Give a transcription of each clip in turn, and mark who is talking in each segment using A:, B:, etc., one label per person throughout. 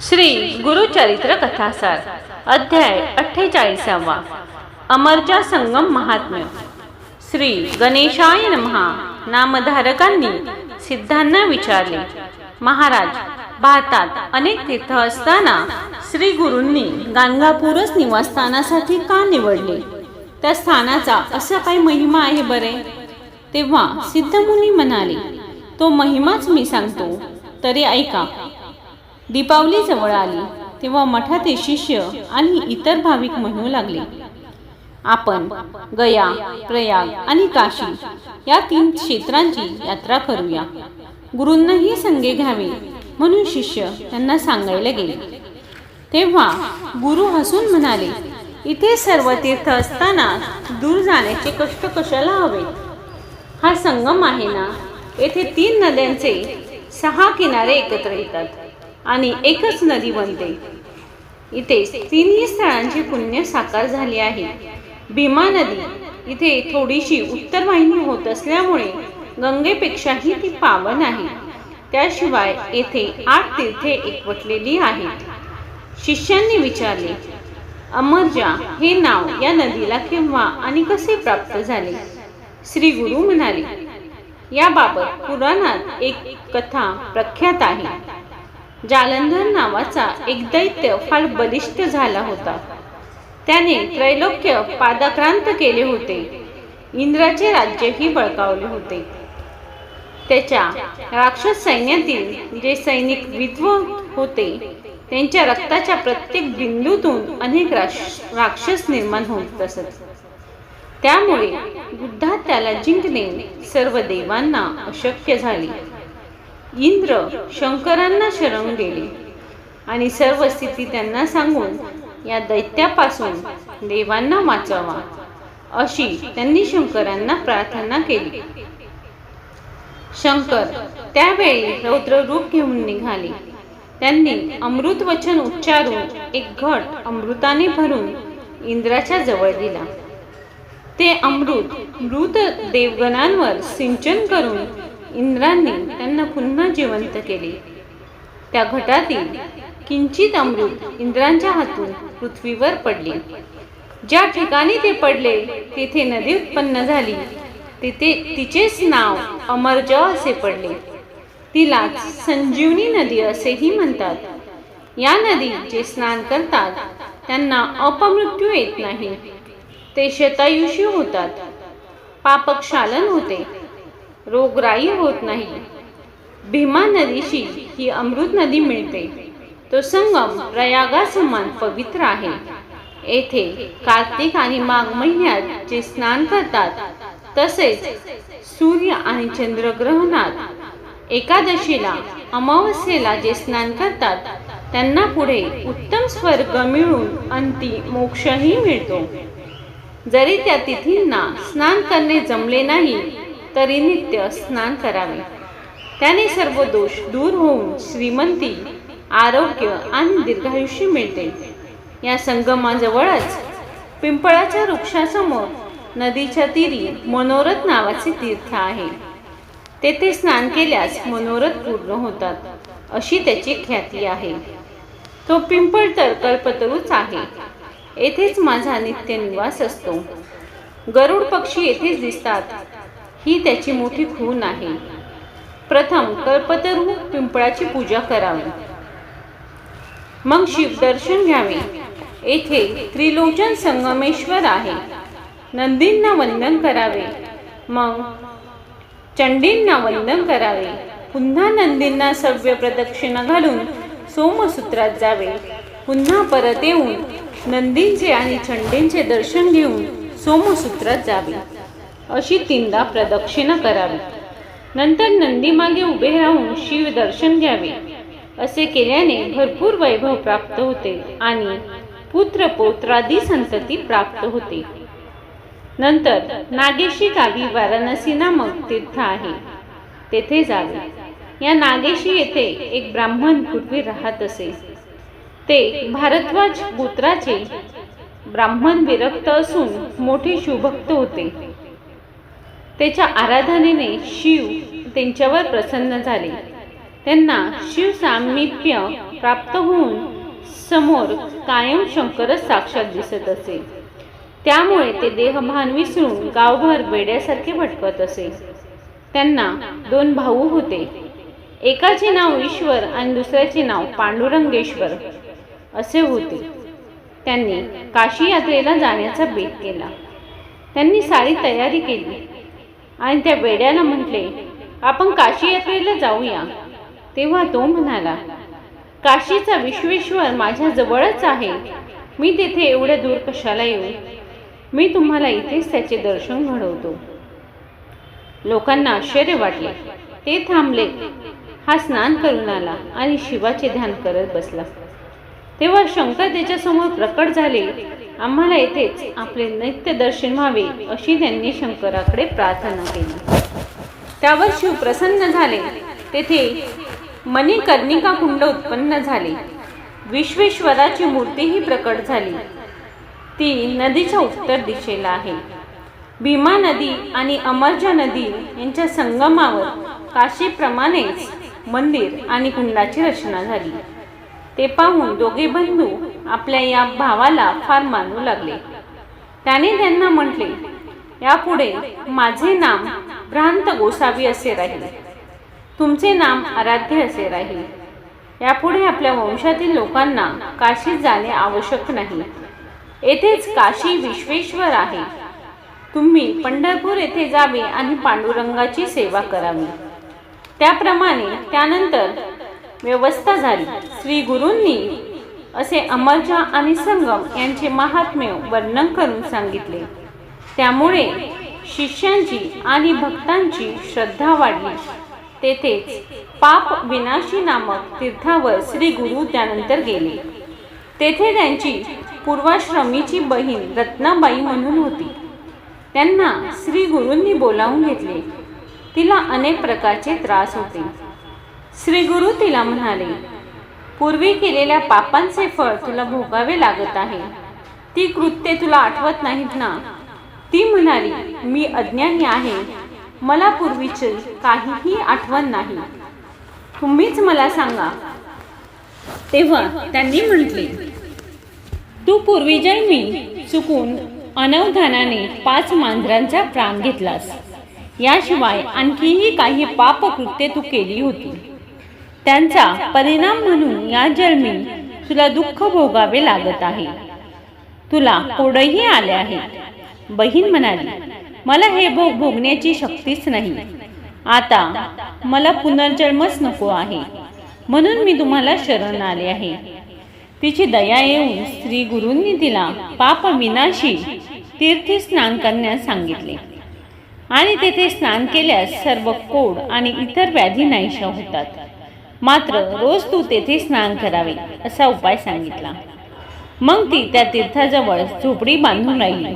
A: श्री गुरुचरित्र कथासार अध्याय अठ्ठेचाळीसावा अमरचा संगम महात्म्य. श्री गणेशाय नमहा नामधारकांनी सिद्धांना विचारले महाराज भारतात अनेक तीर्थ असताना श्री गुरूंनी गाणगापूरच निवासस्थानासाठी का निवडले? त्या स्थानाचा असा काही महिमा आहे बरे? तेव्हा सिद्धमुनी म्हणाले तो महिमाच मी सांगतो. तरी ऐका दीपावली जवळ आली तेव्हा मठातील शिष्य आणि इतर भाविक म्हणू लागले आपण गया प्रयाग आणि काशी या तीन क्षेत्रांची यात्रा करूया. गुरूंनाही संगे घ्यावे म्हणून शिष्य त्यांना सांगायला गेले. तेव्हा गुरु हसून म्हणाले इथे सर्व तीर्थ असताना दूर जाण्याचे कष्ट कशाला हवे हा संगम आहे ना येथे तीन नद्यांचे सहा किनारे एकत्र येतात. आणि एकच नदी बनते. इथे तिन्ही स्थळांची पुण्य साकार झाली आहे. भीमा नदी इथे थोडीशी उत्तर वाहिनी होत असल्यामुळे गंगेपेक्षाही ती पावन आहे. त्याशिवाय येथे आठ तीर्थे एकवटलेली आहेत. शिष्यांनी विचारले अमरजा हे नाव या नदीला केव्हा आणि कसे प्राप्त झाले? श्री गुरु म्हणाले याबाबत पुराणात एक कथा प्रख्यात आहे. जालंधर नावाचा एक दैत्य फार बलिष्ठ झाला होता. त्याने त्रैलोक्य पादाक्रांत केले होते. इंद्राचे राज्यही बळकावले होते. त्याच्या राक्षस सैन्यातील जे सैनिक विध्व होते त्यांच्या रक्ताच्या प्रत्येक बिंदूतून अनेक राक्ष- राक्षस निर्माण होत असत. त्यामुळे युद्धात त्याला जिंकणे सर्व देवांना अशक्य झाले. इंद्र शंकरांना शरण गेले. आणि सर्व स्थिती त्यांना सांगून या दैत्यापासून देवांना वाचवा अशी त्यांनी शंकरांना प्रार्थना केली. शंकर त्यावेळी रौद्र रूप घेऊन निघाले. त्यांनी अमृत वचन उच्चारून एक घट अमृताने भरून इंद्राच्या जवळ दिला. ते अमृत मृत देवगणांवर सिंचन करून इंद्रांनी त्यांना पुन्हा जिवंत केले. त्या घटातील किंचित अमृत इंद्रांच्या हातून पृथ्वीवर पडले. ज्या ठिकाणी ते पडले तेथे नदी उत्पन्न झाली. तिथे तिचेच नाव अमरज असे पडले. तिलाच संजीवनी नदी असेही म्हणतात. या नदी जे स्नान करतात त्यांना अपमृत्यू येत नाही. ते शतायुषी होतात. पापक्षालन होते. रोगराई होत नाही. भीमा नदीशी ही अमृत नदी मिळते. तो संगम प्रयागासमान पवित्र आहे. येथे कार्तिक आणि माघ महिन्यात जे स्नान करतात तसेच सूर्य आणि चंद्रग्रहणात एकादशीला अमावस्येला जे स्नान करतात त्यांना पुढे उत्तम स्वर्ग मिळून अंती मोक्षही मिळतो. जरी त्या तिथींना स्नान करणे जमले नाही तरी नित्य स्नान करावे. त्याने सर्व दोष दूर होऊन श्रीमंती आरोग्य आणि दीर्घायुष्य मिळते. या संगमाजवळच पिंपळाच्या वृक्षासमोर नदीच्या तीरी मनोरथ नावाचे तीर्थ आहे. तेथे स्नान केल्यास मनोरथ पूर्ण होतात अशी त्याची ख्याती आहे. तो पिंपळ तर कल्पतरूच आहे. येथेच माझा नित्य निवास असतो. गरुड पक्षी येथेच दिसतात. ही त्याची मोठी खून आहे. प्रथम कल्पतरू पिंपळाची पूजा करावी. मग शिवदर्शन घ्यावे. येथे त्रिलोचन संगमेश्वर आहे. नंदींना वंदन करावे. मग चंडींना वंदन करावे. पुन्हा नंदींना सव्य प्रदक्षिणा घालून सोमसूत्रात जावे. पुन्हा परत येऊन नंदींचे आणि चंडींचे दर्शन घेऊन सोमसूत्रात जावे. अशी तीनदा प्रदक्षिणा करावी. नंतर नंदीमागे उभे राहून शिव दर्शन घ्यावे. असे केल्याने भरपूर वैभव प्राप्त होते आणि पुत्र पौत्रादी संतती प्राप्त होते. नंतर नागेशी गावी वाराणसी नामक तीर्थ आहे. तेथे जावे. या नागेशी येथे एक ब्राह्मण पूर्वी राहत असे. ते भारद्वाज गोत्राचे ब्राह्मण विरक्त असून मोठे शिवभक्त होते. त्याच्या आराधनेने शिव त्यांच्यावर प्रसन्न झाले. त्यांना शिव सामिप्य प्राप्त होऊन समोर कायम शंकरच साक्षात दिसत असे. त्यामुळे ते देहभान विसरून गावभर बेड्यासारखे भटकत असे. त्यांना दोन भाऊ होते. एकाचे नाव ईश्वर आणि दुसऱ्याचे नाव पांडुरंगेश्वर असे होते. त्यांनी काशी यात्रेला जाण्याचा बेत केला. त्यांनी सारी तयारी केली. आणि त्या वेड्याला म्हटले आपण काशी यात्रेला जाऊया. तेव्हा तो म्हणाला काशीचा विश्वेश्वर माझ्या जवळच आहे. मी तेथे एवढ्या दूर कशाला येऊ? मी तुम्हाला इथेच त्याचे दर्शन घडवतो. लोकांना आश्चर्य वाटले. ते थांबले. हा स्नान करून आला आणि शिवाचे ध्यान करत बसला. तेव्हा शंकर त्याच्यासमोर प्रकट झाले. आम्हाला येथेच आपले नित्य दर्शन व्हावे अशी त्यांनी शंकराकडे प्रार्थना केली. त्यावर शिव प्रसन्न झाले. तेथे मणिकर्णिका कुंड उत्पन्न झाले. विश्वेश्वराची मूर्तीही प्रकट झाली. ती नदीच्या उत्तर दिशेला आहे. भीमा नदी आणि अमरजा नदी यांच्या संगमावर काशीप्रमाणेच मंदिर आणि कुंडाची रचना झाली. ते पाहून दोघे बंधू आपल्या या भावाला फार मानू लागले. त्याने त्यांना म्हटले यापुढे माझे नाम भ्रांत गोसावी असे राहील. तुमचे नाम आराध्य असे राहील. यापुढे आपल्या वंशातील लोकांना काशीत जाणे आवश्यक नाही. येथेच काशी विश्वेश्वर आहे. तुम्ही पंढरपूर येथे जावे आणि पांडुरंगाची सेवा करावी. त्याप्रमाणे त्यानंतर व्यवस्था झाली. श्री गुरूंनी असे अमरजा आणि संगम यांचे महात्म्य वर्णन करून सांगितले. त्यामुळे शिष्यांची आणि भक्तांची श्रद्धा वाढली. तेथेच पाप विनाशी नामक तीर्थावर श्री गुरु त्यानंतर गेले. तेथे त्यांची पूर्वाश्रमीची बहीण रत्नाबाई म्हणून होती. त्यांना श्री गुरूंनी बोलावून घेतले. तिला अनेक प्रकारचे त्रास होते. श्री गुरु तिला म्हणाले पूर्वी केलेल्या पापांचे फळ तुला भोगावे लागत आहे. ती कृत्ये तुला आठवत नाहीत ना? ती म्हणाली मी अज्ञानी आहे. मला पूर्वीचे काहीही आठवण नाही. तुम्हीच मला सांगा. तेव्हा त्यांनी म्हटले तू पूर्वी जन्मी चुकून अनवधानाने पाच मांजरांचा प्राण घेतलास. याशिवाय आणखीही काही पापकृत्ये तू केली होती. त्यांचा परिणाम म्हणून या जन्मी तुला दुःख भोगावे लागत आहे. तुला कोडही आले आहे बहीण म्हणाली मला हे भोग भोगण्याची शक्तीच नाही. आता मला पुनर्जन्मच नको आहे. म्हणून मी तुम्हाला शरण आले आहे. तिची दया येऊन श्री गुरूंनी तिला पाप विनाशी तीर्थी स्नान करण्यास सांगितले. आणि तेथे स्नान केल्यास सर्व कोड आणि इतर व्याधी नाहीशा होतात. मात्र रोज तू तेथे स्नान करावे असा उपाय सांगितला. मग ती त्या तीर्थाजवळ झोपडी बांधून राहिली.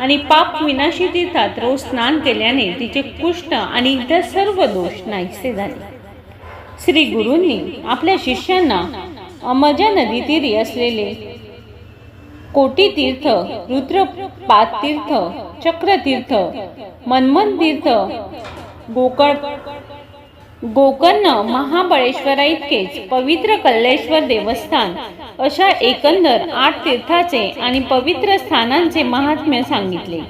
A: आणि पाप विनाशी तीर्थात रोज स्नान केल्याने तिचे कुष्ठ आणि इतर सर्व दोष नाहीसे झाले. श्री गुरूंनी आपल्या शिष्यांना अमजा नदी तीरी असलेले कोटी तीर्थ रुद्रपात तीर्थ चक्रतीर्थ मनमन तीर्थ गोकर्ण गोकर्ण महाबळेश्वरा इतकेच पवित्र कल्लेश्वर देवस्थान. अशा एकंदर आठ तीर्थाचे आणि पवित्र स्थानांचे महात्म्य सांगितले.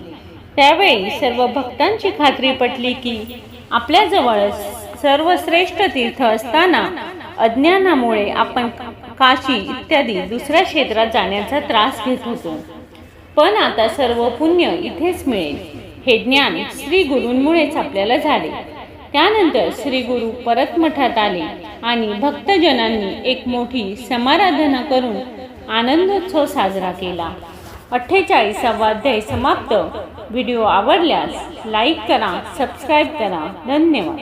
A: त्यावेळी सर्व भक्तांची खात्री पटली की आपल्याजवळ सर्वश्रेष्ठ तीर्थ असताना अज्ञानामुळे आपण काशी इत्यादी दुसऱ्या क्षेत्रात जाण्याचा त्रास घेत होतो. पण आता सर्व पुण्य इथेच मिळेल. हे ज्ञान श्री गुरूंमुळेच आपल्याला झाले. त्यानंतर श्री गुरु परत मठात आले आणि भक्तजनांनी एक मोठी समाराधना करून आनंदोत्सव साजरा केला. अठ्ठेचाळीसावा अध्याय समाप्त. व्हिडिओ आवडल्यास लाईक करा सबस्क्राईब करा. धन्यवाद.